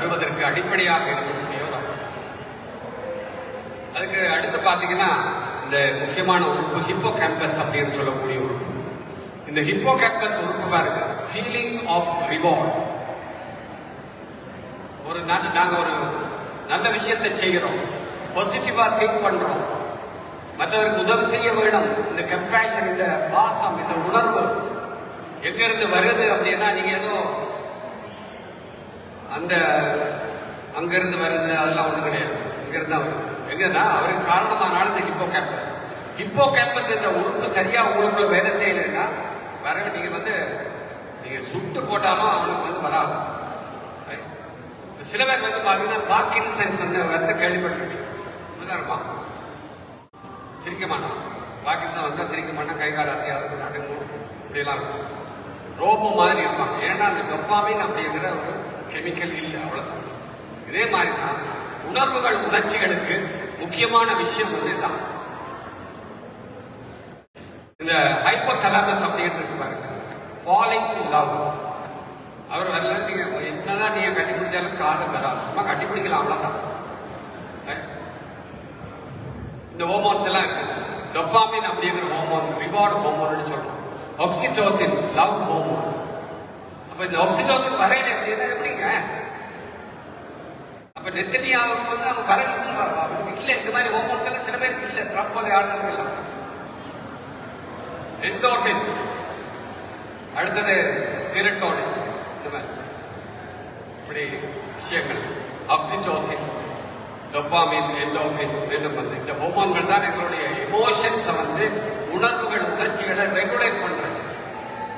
வருவதற்கு அடிப்படையாக இருக்கக்கூடிய ஒரு அதுக்கு அடுத்து பார்த்தீங்கன்னா இந்த முக்கியமான உறுப்பு ஹிப்போ கேம்பஸ் அப்படின்னு சொல்லக்கூடிய உறுப்பு. இந்த ஹிப்போ கேம்பஸ் உறுப்பு பாருங்க ஃபீலிங் ஆஃப் ரிவார்ட் ஒரு நல்ல நாங்க ஒரு நல்ல விஷயத்தை செய்கிறோம் பாசிட்டிவா திங்க் பண்றோம். மற்றவருக்கு உதவி செய்ய வேண்டும் இந்த கம்பேஷன் இந்த பாசம் இந்த உணர்வு. எங்க இருந்து வருது அப்படின்னா நீங்க ஏதோ அந்த அங்கிருந்து வருது அதெல்லாம் ஒண்ணு கிடையாது. இங்கிருந்து தான் வருது. எங்கன்னா அவருக்கு காரணமானால இந்த ஹிப்போ கேம்பஸ் ஹிப்போ கேம்பஸ் என்ற உறுப்பு சரியா உங்களுக்குள்ள வேலை செய்யலைன்னா வர நீங்க வந்து நீங்க சுட்டு போட்டாலும் அவனுக்கு வந்து வராது. சில பேர் வந்து பாத்தீங்கன்னா பார்க்கின்சன்ஸ் வந்து கேள்விப்பட்டிருக்கீங்க இப்படிதான் இருப்பான். சிரிக்க மாட்டான். பார்க்கின்சன் வந்தா சிரிக்க மாட்டான். கை கால் இருக்கும் நடுங்கும் இப்படியெல்லாம் இருக்கும். ரோபோ மாதிரி இருப்பாங்க. ஏன்னா அந்த டொப்பாமின் அப்படிங்கிற ஒரு கெமிக்கல் இல்லை அவ்வளவுதான். இதே மாதிரி தான் உணர்வுகள் உணர்ச்சிகளுக்கு முக்கியமான விஷயம் வந்து தான் இந்த ஹைப்போதலாமஸ் அப்படின்னு இருக்கு பாருங்க. ஃபாலிங் லவ் அவர் வரல நீங்க என்னதான் நீங்க கட்டிப்பிடிச்சாலும் காதல் வராது. சும்மா கட்டிப்பிடிக்கலாம் அவ்வளவுதான். இந்த ஹோமோன்ஸ் எல்லாம் இருக்குது டொப்பாமின் அப்படிங்கிற ஹோமோன் ரிவார்டு ஹோமோன்னு சொல்றோம். ஆக்சிடோசின் லவ் ஹோமோன் அப்ப இந்த ஆக்சிடோசின் வரையில எப்படின்னா எப்படிங்க? அப்ப நெத்தனியாவுக்கு வந்து அவன் வரணும் அப்படி இல்ல இந்த மாதிரி ஹோமோன்ஸ் எல்லாம் சில பேருக்கு இல்ல. ட்ரம்ப் போல எல்லாம் என்டோர்பின் அடுத்தது சிரட்டோனின் இந்த மாதிரி. இப்படி விஷயங்கள். ஆக்சிடோசின் டொப்பாமின் எண்டோஃபின் ரெண்டும் வந்து இந்த ஹோமோன்கள் தான் எங்களுடைய எமோஷன்ஸை வந்து உணர்வுகள் உணர்ச்சிகளை ரெகுலேட் பண்றது.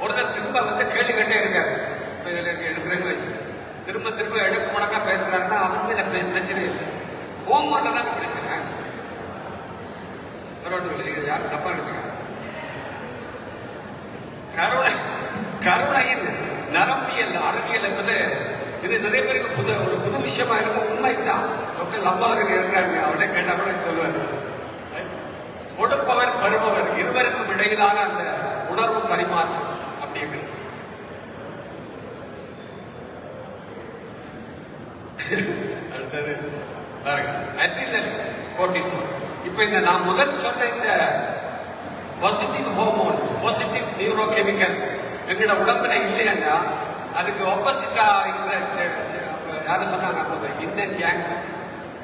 ஒருத்தர் திரும்ப வந்து கேள்வி கேட்டே இருக்காரு. எடுக்கிறேன்னு வச்சு திரும்ப திரும்ப எடுக்க முடக்கா பேசுறாருன்னா அவன் மேல பிரச்சனை இல்லை. ஹோமோன்ல தான் பிரச்சனை. வேற ஒன்றும் இல்லை யாரும் தப்பா நினைச்சுக்க கருணை கருணையின் நரம்பியல் அறிவியல் என்பது இது நிறைய பேருக்கு புது ஒரு புது விஷயமா இருக்கும் உண்மைதான். டாக்டர் லம்பாருக்கு இருக்கிறாங்க. அவர்கிட்ட கேட்டா கூட சொல்லுவாரு. கொடுப்பவர் கருபவர் இருவருக்கும் இடையிலான அந்த உணர்வு பரிமாற்றம் அப்படிங்கிறது அடுத்தது பாருங்க அட்ரினல் கோர்டிசோல் இப்போ இந்த நான் முதல் சொன்ன இந்த positive hormones positive neuro chemicals எங்களோட உடம்புல இல்லைன்னா அதுக்கு ஆப்போசிட்டா இருக்கிற யாரும் சொன்னாங்க அப்போது இன்னன் கேங்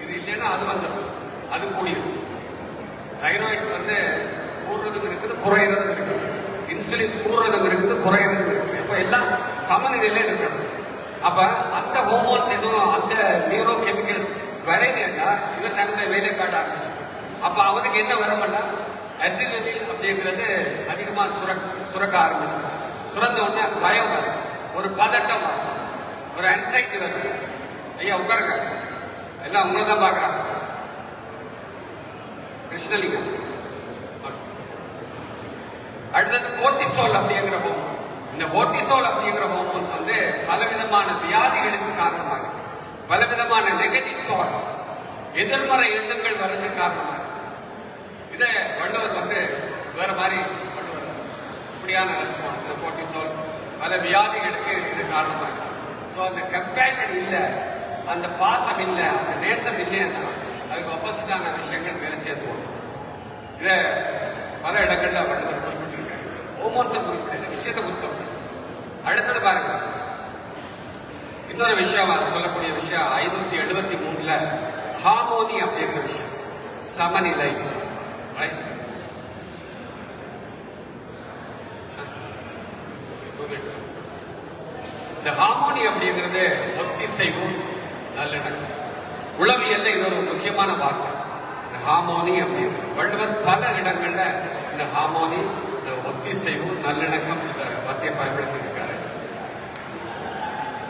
இது இல்லைன்னா அது வந்துடும் அது கூடிடும் தைராய்டு வந்து கூடுறதும் இருக்குது குறையிறதும் இருக்குது. இன்சுலின் கூடுறதும் இருக்குது குறையிறதும் இருக்குது. அப்ப எல்லாம் சமநிலையில இருக்கணும். அப்ப அந்த ஹோமோன்ஸ் எதுவும் அந்த நியூரோ கெமிக்கல்ஸ் வரையிலன்னா இவன் தன்னுடைய வேலை காட்ட ஆரம்பிச்சு அப்ப அவனுக்கு என்ன வரமாட்டா அட்ரினலில் அப்படிங்கிறது அதிகமா சுரக் சுரக்க ஆரம்பிச்சு சுரந்த உடனே பயம் வரும். ஒரு பதட்டம் வரும். ஒரு அன்சைட்டி வரும். ஐயா உட்காருங்க. எல்லாம் உங்களை தான் பாக்குறாங்க கிருஷ்ணலிங்கம். அடுத்தது கோர்டிசோல் அப்படிங்கிற ஹோமோன்ஸ் இந்த கோர்டிசோல் அப்படிங்கிற ஹோமோன்ஸ் வந்து பலவிதமான வியாதிகளுக்கு காரணமாக இருக்கு பலவிதமான நெகட்டிவ் தாட்ஸ் எதிர்மறை எண்ணங்கள் வர்றதுக்கு காரணமாக இருக்கு இதை வண்டவர் வந்து வேற மாதிரி கொண்டு இப்படியான ரெஸ்பான்ஸ் இந்த கோர்டிசோல் பல வியாதிகளுக்கு இது காரணமாக இருக்கு ஸோ அந்த கம்பேஷன் இல்லை அந்த பாசம் இல்லை அந்த நேசம் இல்லைன்னா அதுக்கு ஆப்போசிட்டான விஷயங்கள் மேலே சேர்த்துவோம் இதை பல இடங்கள்ல வள்ளுவர் குறிப்பிட்டிருக்காரு ஹோமோன்ஸை விஷயத்தை குறித்து அடுத்தது பாருங்க. இன்னொரு விஷயம் சொல்லக்கூடிய விஷயம் ஐநூத்தி எழுபத்தி மூணுல ஹார்மோனி அப்படிங்கிற விஷயம். சமநிலை. இந்த ஹார்மோனி அப்படிங்கிறது ஒத்திசைவு நல்லிணக்கம் உளவியல்ல இது ஒரு முக்கியமான வார்த்தை. இந்த ஹார்மோனி அப்படிங்கிறது வள்ளுவர் பல இடங்கள்ல இந்த ஹார்மோனி இந்த ஒத்திசைவும் நல்லிணக்கம் என்ற வார்த்தையை பயன்படுத்தியிருக்காரு.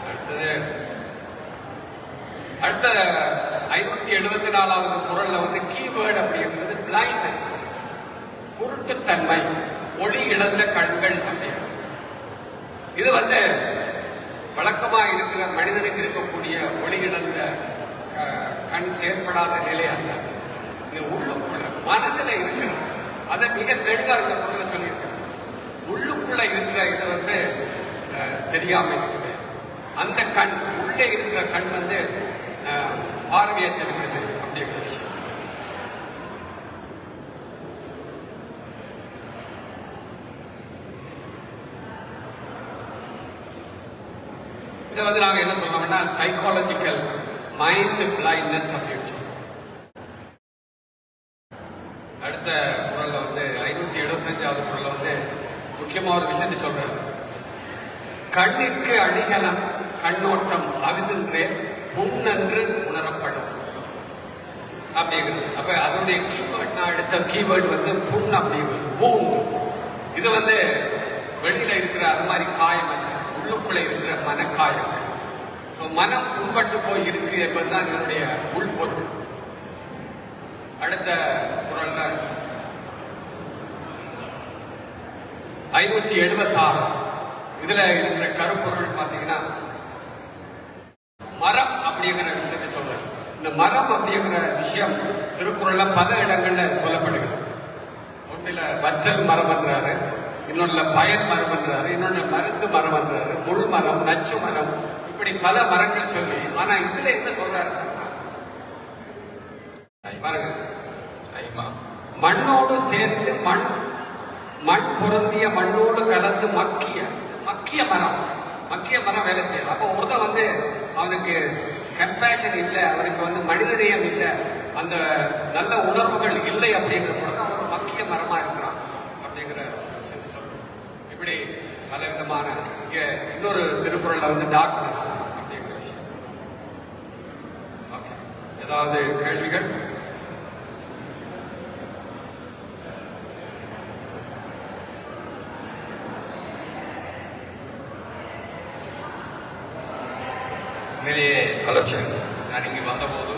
அடுத்தது அடுத்த ஐநூத்தி எழுபத்தி நாலாவது குரல்ல வந்து கீவேர்டு அப்படிங்கிறது பிளைண்ட்னஸ் குருட்டுத்தன்மை ஒளி இழந்த கண்கள் அப்படின்னு இது வந்து வழக்கமா இருக்கிற மனிதனுக்கு இருக்கக்கூடிய ஒளி இழந்த க- கண் செயற்படாத நிலை அல்ல. இது உள்ளுக்குள்ள மனதுல இருக்கிறது. அதை மிக தெளிவா இந்த பொருளை சொல்லியிருக்காங்க உள்ளுக்குள்ள இருக்கிற இது வந்து அஹ், தெரியாம இருக்குது. அந்த கண் உள்ளே இருக்கிற கண் வந்து அஹ், பார்வையற்றிருக்குது அப்படிங்கிற விஷயம் இதை வந்து நாங்க என்ன சொல்றோம்னா சைக்காலஜிக்கல் மைண்ட் பிளைண்ட்னஸ் அப்படின்னு சொல்றோம். அடுத்த குரல்ல வந்து ஐநூத்தி குரல்ல வந்து முக்கியமா ஒரு விஷயத்தை சொல்றாரு. கண்ணிற்கு அணிகலம் கண்ணோட்டம் அகுதின்றே புண்ணென்று உணரப்படும். அப்படிங்கிறது அப்ப அதனுடைய கீவேர்ட் நான் எடுத்த கீவேர்டு வந்து புண் அப்படிங்கிறது wound. இது வந்து வெளியில இருக்கிற அது மாதிரி காயம் அல்ல. உள்ளுக்குள்ள இருக்கிற மனக்காயம் ஸோ மனம் புண்பட்டு போய் இருக்கு என்பதுதான் இதனுடைய உள்பொருள். அடுத்த குரல்ல ஐநூத்தி எழுபத்தாறு இதுல இருக்கிற கருப்பொருள் பாத்தீங்கன்னா மரம் அப்படிங்கிற விஷயத்தை சொல்றாரு. இந்த மரம் அப்படிங்கிற விஷயம் திருக்குறள்ல பல இடங்கள்ல சொல்லப்படுகிறது. ஒன்றில் வற்றல் மரம் என்றாரு இன்னொன்றுல பயன் மரம் என்றாரு இன்னொன்னு மருந்து மரம் என்றாரு முள் மரம் நச்சு மரம் இப்படி பல மரங்கள் சொல்லி ஆனா இதுல என்ன சொல்றாரு பாருங்க. ஐமா மண்ணோடு சேர்ந்து மண் மண் பொருந்திய மண்ணோடு கலந்து மக்கிய மக்கிய மரம் மக்கிய மரம் வேலை செய்யலாம் அப்போ ஒருத்தன் வந்து அவனுக்கு கம்பேஷன் இல்லை அவனுக்கு வந்து மனிதநேயம் இல்லை அந்த நல்ல உணர்வுகள் இல்லை அப்படிங்கிற பொழுது அவன் ஒரு மக்கிய மரமா இருக்கிறான் அப்படிங்கிற ஒரு சொல்றோம் இப்படி பல விதமான இங்கே இன்னொரு திருக்குறளில் வந்து டார்க்னஸ் அப்படிங்கிற விஷயம். ஓகே ஏதாவது கேள்விகள்? உண்மையிலேயே ஹலோ சரி நான் இங்கே வந்தபோது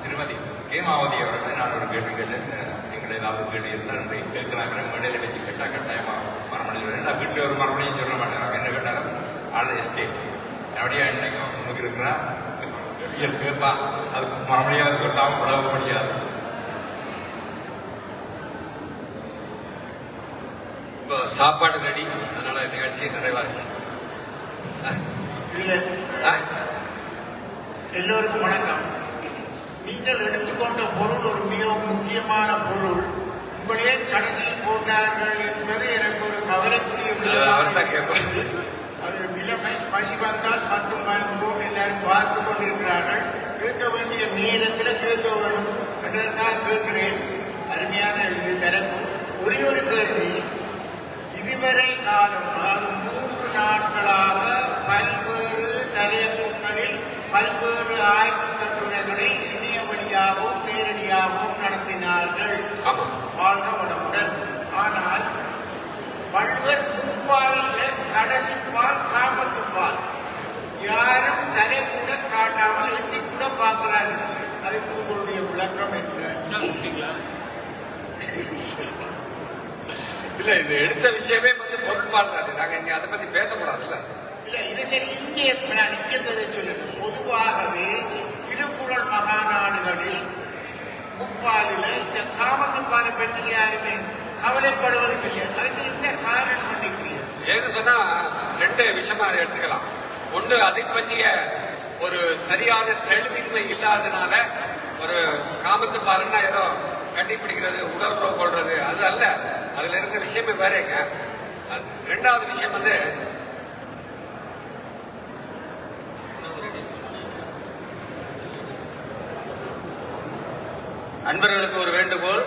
திருமதி கேமாவதி அவர்களை நான் ஒரு கேள்வி கேட்டேன். எங்களை ஏதாவது கேள்வி இருந்தால் இன்றைக்கு கேட்கலாம் மேடையில் வச்சு கேட்டால் கட்டாயமாக மறுமணி சொல்றேன். நான் வீட்டில் ஒரு மறுமணியும் சொல்ல மாட்டேன் என்ன கேட்டாலும் ஆள் எஸ்கேப் அப்படியா இன்னைக்கும் உனக்கு இருக்கிறா? கேள்விகள் கேட்பா அதுக்கு மறுமணியாவது சொல்லாமல் உழவ முடியாது இப்போ சாப்பாடு ரெடி அதனால நிகழ்ச்சி நிறைவாச்சு இதுல எல்லோருக்கும் வணக்கம். நீங்கள் எடுத்துக்கொண்ட பொருள் ஒரு மிகவும் முக்கியமான பொருள். உங்களையே கடைசியில் போட்டார்கள் என்பது எனக்கு ஒரு கவலைக்குரிய அது நிலைமை பசி வந்தால் பத்து மணிக்கும் எல்லாரும் பார்த்து கொண்டிருக்கிறார்கள். கேட்க வேண்டிய நேரத்தில் கேட்க வேண்டும். என்றதற்காக கேட்கிறேன். அருமையான இது தரப்பு ஒரே ஒரு கேள்வி. இதுவரை காலம் அதாவது மூன்று நாட்களாக பல்வேறு ஆய்வு கட்டுரைகளை இணைய வழியாகவும் நேரடியாகவும் நடத்தினார்கள். வாழ்க வளமுடன் ஆனால் வள்ளுவர் முப்பாலில் கடைசி பால் காமத்து பால். யாரும் தலை கூட காட்டாமல் எட்டி கூட பார்க்கிறார்கள். அதுக்கு உங்களுடைய விளக்கம் என்ன? இல்ல இது எடுத்த விஷயமே வந்து பொருட்பாடு தானே. நாங்க இங்க அதை பத்தி பேசக்கூடாதுல்ல. இல்லை இது சரி இங்கே நான் இங்கே சொல்லணும் பொதுவாகவே திருக்குறள் மகாநாடுகளில் முப்பாலில் இந்த காமத்துப்பாலை பற்றி யாருமே கவலைப்படுவதும் இல்லை. அதுக்கு என்ன காரணம் நினைக்கிறீர்கள்? ஏன்னு சொன்னா ரெண்டு விஷயமா அதை எடுத்துக்கலாம். ஒண்ணு அதை பற்றிய ஒரு சரியான தெளிவின்மை இல்லாதனால ஒரு காமத்து பாருன்னா ஏதோ கட்டி பிடிக்கிறது உடல் கொள்றது அது அல்ல. அதுல இருந்த விஷயமே வேறேங்க. அது ரெண்டாவது விஷயம் வந்து அன்பர்களுக்கு ஒரு வேண்டுகோள்.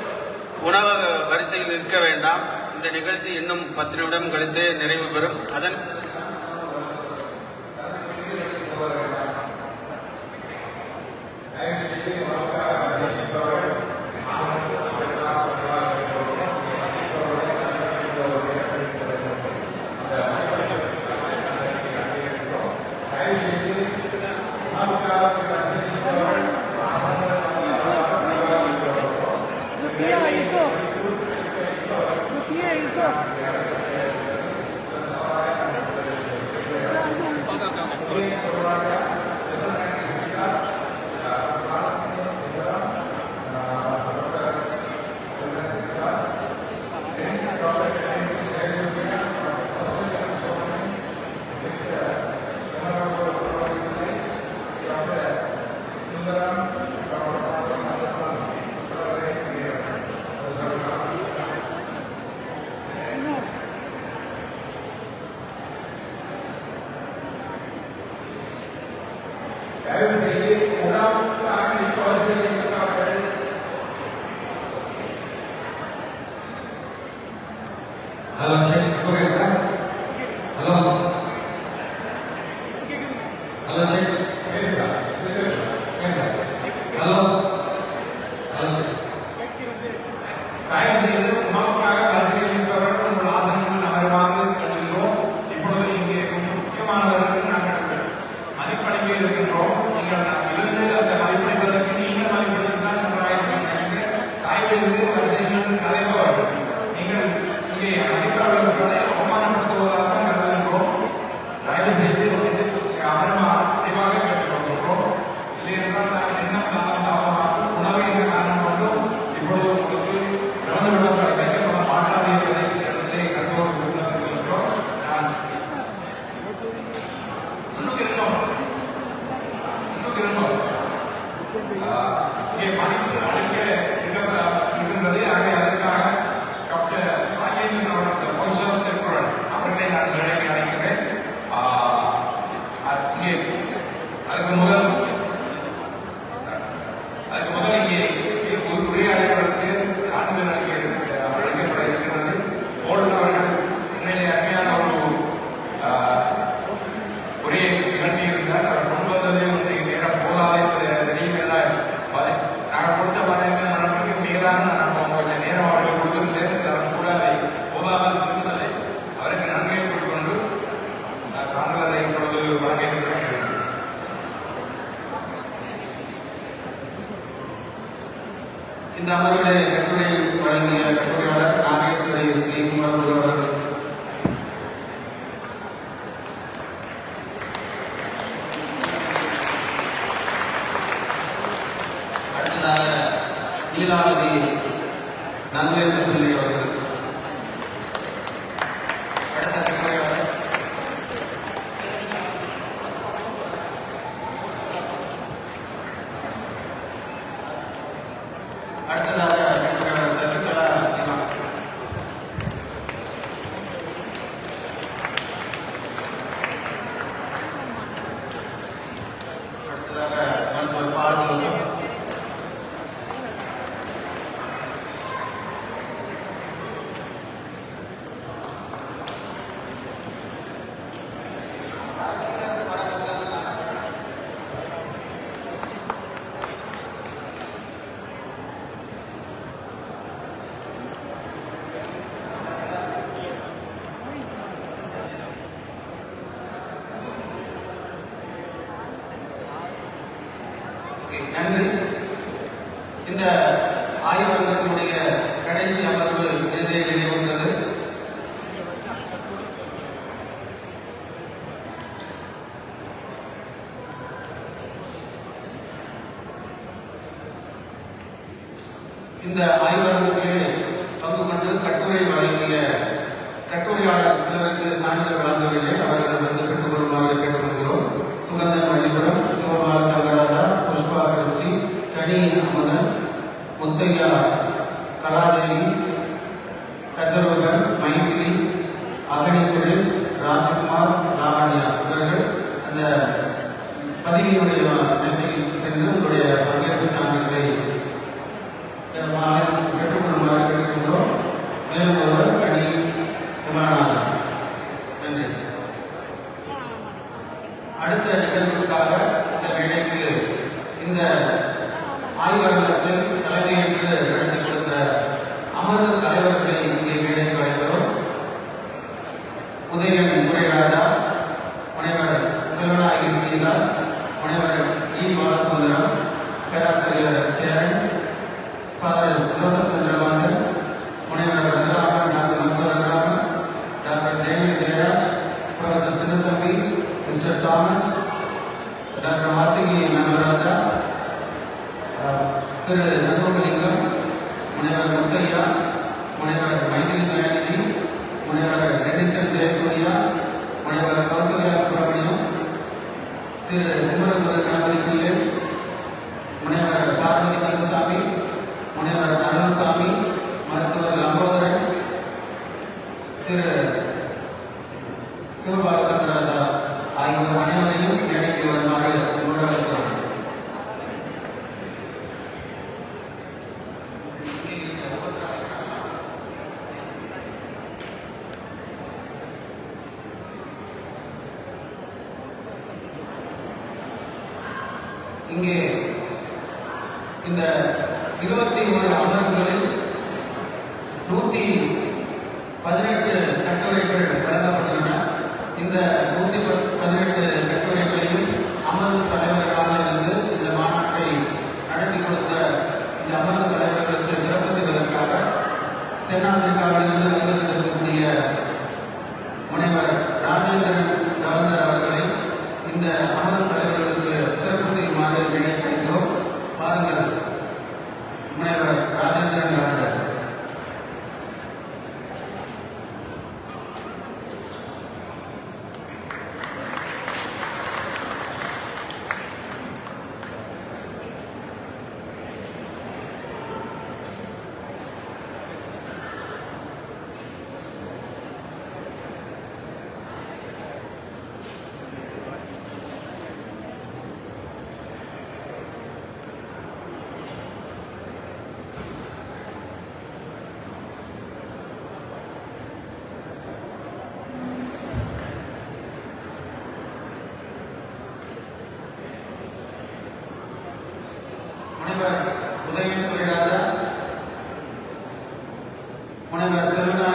உணவக வரிசையில் நிற்க வேண்டாம். இந்த நிகழ்ச்சி இன்னும் பத்து நிமிடம் கழித்து நிறைவு பெறும். அதன் Hay ஆய்வகத்தினுடைய கடைசி அமர்வு எழுதிய நினைவுற்றது. இந்த ஆய்வகத்திலே பங்கு கொண்டு கட்டுரை வழங்கிய கட்டுரையாளர் சிலருக்கு சான்றிதழ் வழங்கவில்லை அவர் முத்தையா கலாதேவி கஜரோகன் மைதிலி அகனி சுரேஷ் ராஜ்குமார் லாவண்யா இவர்கள் அந்த பதிவினுடைய மேசையில் சென்று உங்களுடைய பங்கேற்பு சான்றிதழை பெற்றுக்கொள்ளுமாறு கேட்டுக்கொள்கிறோம் மேலும் ஒருவர் கனி குமாரநாதன் நன்றி. அடுத்த நிகழ்வுக்காக இந்த மேடைக்கு இந்த ஆய்வரங்கத்தில்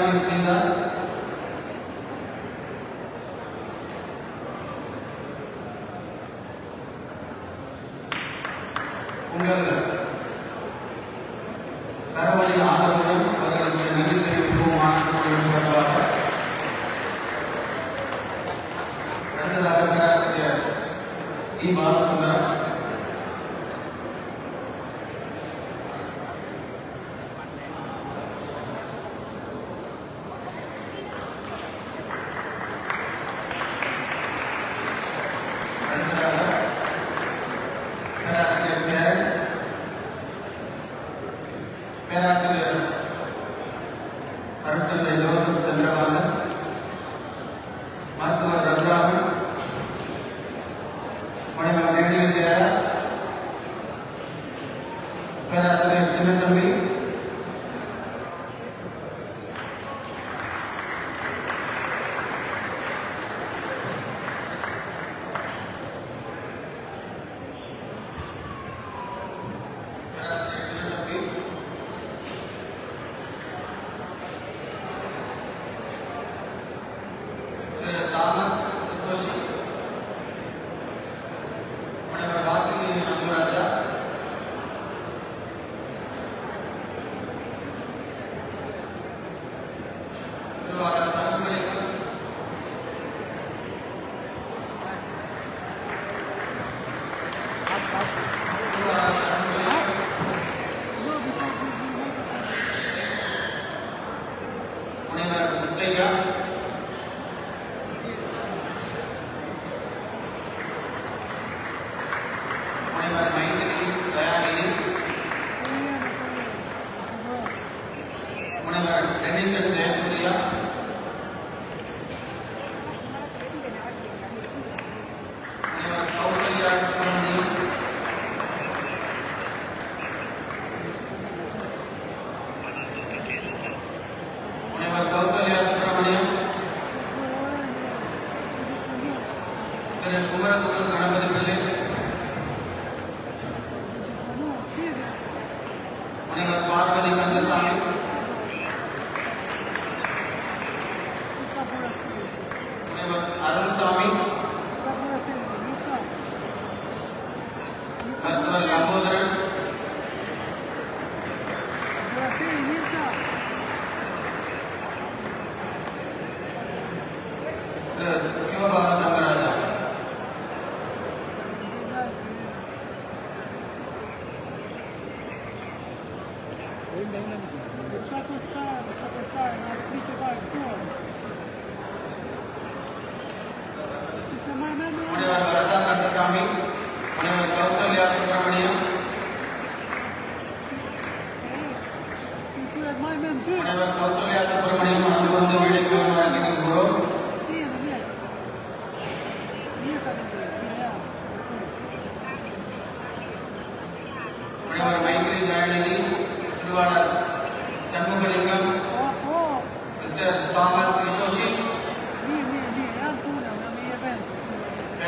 las tiendas.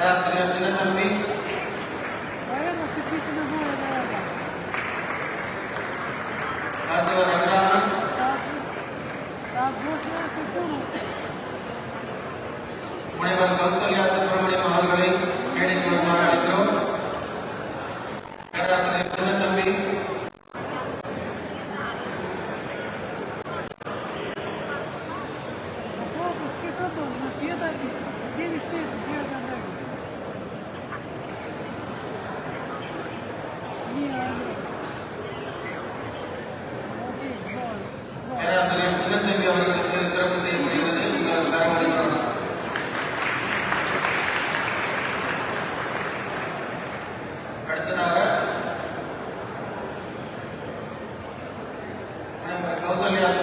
era Sri Arjuna Vamos aliás,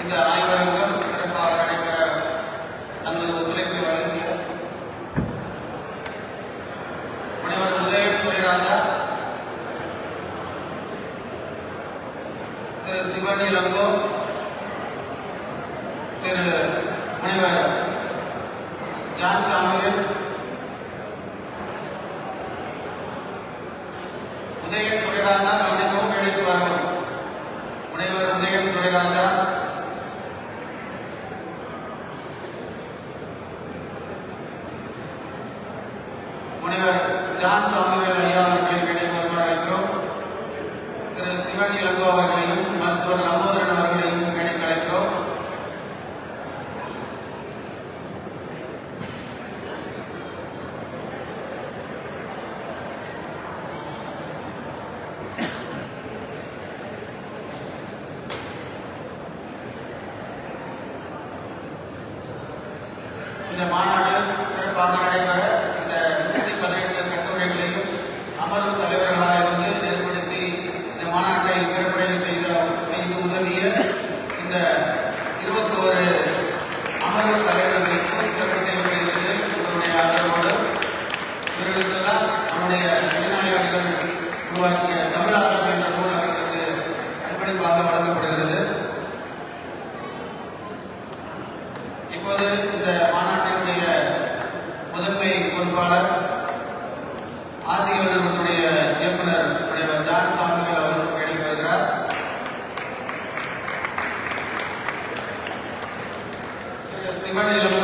இந்த ஆய்வரங்கம் சிறப்பாக நடைபெற தங்களது ஒத்துழைப்பை வழங்கிய முனைவர் உதய துரைராஜா திரு சிவனி லங்கோ திரு முனைவர் ஜான் சாமுவேல் உதயன் துரைராஜா கவனிக்கவும் எடுத்து வரவும். முனைவர் உதயன் துரைராஜா முனைவர் ஜான் சாமுவேல் ஐயா அவர்களை நினைவு வருமாறு அழைக்கிறோம் திரு சிவனி லங்கோ அவர்களை Evangelho